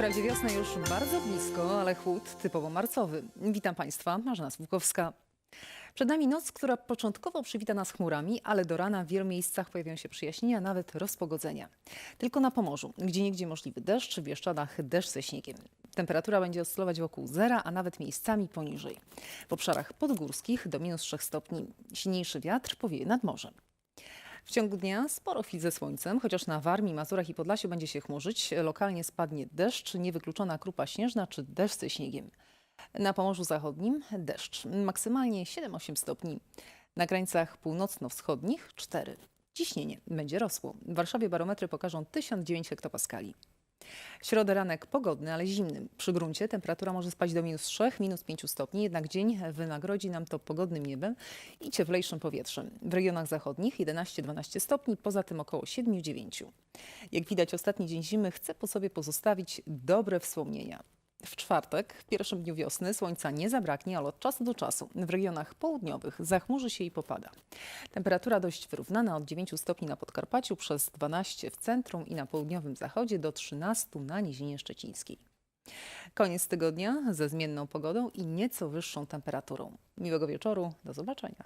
Wprawdzie wiosna już bardzo blisko, ale chłód typowo marcowy. Witam Państwa, Marzena Słupkowska. Przed nami noc, która początkowo przywita nas chmurami, ale do rana w wielu miejscach pojawią się przyjaśnienia, nawet rozpogodzenia. Tylko na Pomorzu, gdzie niegdzie możliwy deszcz, w Bieszczadach deszcz ze śniegiem. Temperatura będzie oscylować wokół zera, a nawet miejscami poniżej. W obszarach podgórskich do minus 3 stopni. Silniejszy wiatr powieje nad morzem. W ciągu dnia sporo chwil ze słońcem, chociaż na Warmii, Mazurach i Podlasiu będzie się chmurzyć. Lokalnie spadnie deszcz, niewykluczona krupa śnieżna czy deszcz ze śniegiem. Na Pomorzu Zachodnim deszcz, maksymalnie 7-8 stopni. Na krańcach północno-wschodnich 4. Ciśnienie będzie rosło. W Warszawie barometry pokażą 1009 hektopaskali. Środę ranek pogodny, ale zimny. Przy gruncie temperatura może spać do minus 3, minus 5 stopni, jednak dzień wynagrodzi nam to pogodnym niebem i cieplejszym powietrzem. W regionach zachodnich 11-12 stopni, poza tym około 7-9. Jak widać, ostatni dzień zimy chce po sobie pozostawić dobre wspomnienia. W czwartek, w pierwszym dniu wiosny, słońca nie zabraknie, ale od czasu do czasu w regionach południowych zachmurzy się i popada. Temperatura dość wyrównana od 9 stopni na Podkarpaciu, przez 12 w centrum i na południowym zachodzie do 13 na Nizinie Szczecińskiej. Koniec tygodnia ze zmienną pogodą i nieco wyższą temperaturą. Miłego wieczoru, do zobaczenia.